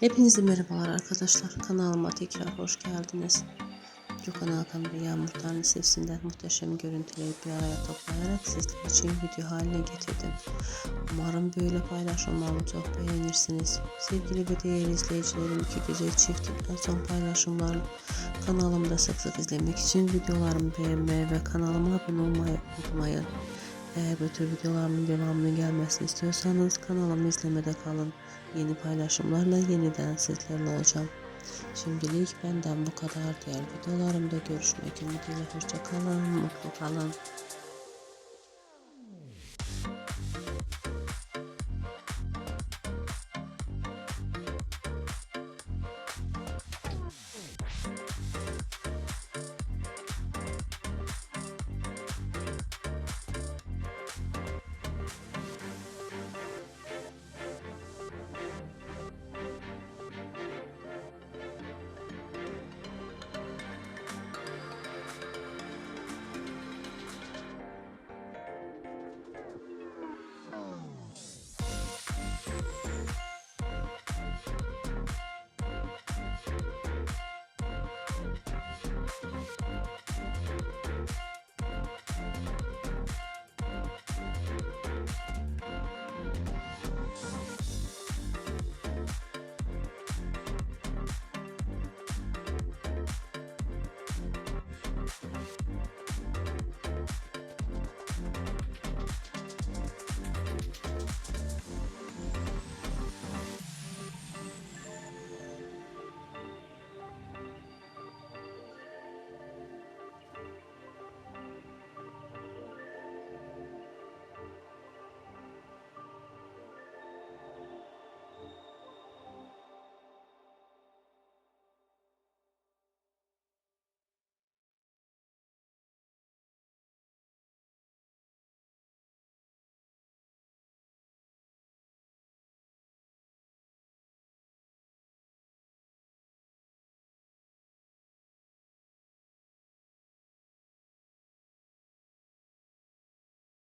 Hepinize merhabalar arkadaşlar. Kanalıma tekrar hoş geldiniz. Gökhan Hakan ve Yağmur Tanrı muhteşem görüntüleri bir araya toplayarak sizler için video haline getirdim. Umarım böyle paylaşımlarımı çok beğenirsiniz. Sevgili ve değerli izleyicilerim iki güzel çiftin son paylaşımlarını kanalımda sık sık izlemek için videolarımı beğenmeyi ve kanalıma abone olmayı unutmayın. Eğer bu tür videolarımın devamının gelmesini istiyorsanız kanalımı izlemede kalın. Yeni paylaşımlarla yeniden sizlerle olacağım. Şimdilik benden bu kadar. Diğer videolarımda görüşmek ümidiyle. Hoşça kalın, mutlu kalın.